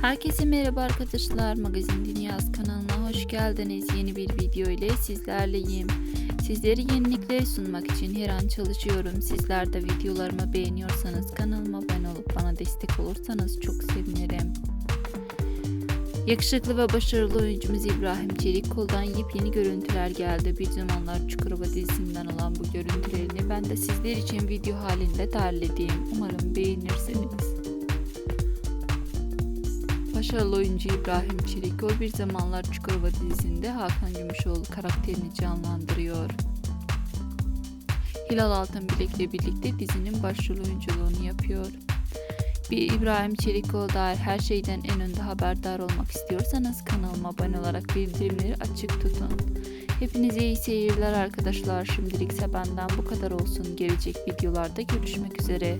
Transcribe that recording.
Herkese merhaba arkadaşlar. Magazin Dünyası kanalına hoş geldiniz. Yeni bir video ile sizlerleyim. Sizlere yenilikleri sunmak için her an çalışıyorum. Sizler de videolarımı beğeniyorsanız kanalıma abone olup bana destek olursanız çok sevinirim. Yakışıklı ve başarılı oyuncumuz İbrahim Çelikkol'dan yepyeni görüntüler geldi. Bir zamanlar Çukurova dizisinden olan bu görüntülerini ben de sizler için video halinde derledim. Umarım beğenirsiniz. Başarılı oyuncu İbrahim Çelikkol bir zamanlar Çukurova dizisinde Hakan Gümüşoğlu karakterini canlandırıyor. Hilal Altınbilek'le birlikte dizinin başrol oyunculuğunu yapıyor. Bir İbrahim Çelikkol dair her şeyden en önde haberdar olmak istiyorsanız kanalıma abone olarak bildirimleri açık tutun. Hepinize iyi seyirler arkadaşlar. Şimdilikse benden bu kadar olsun. Gelecek videolarda görüşmek üzere.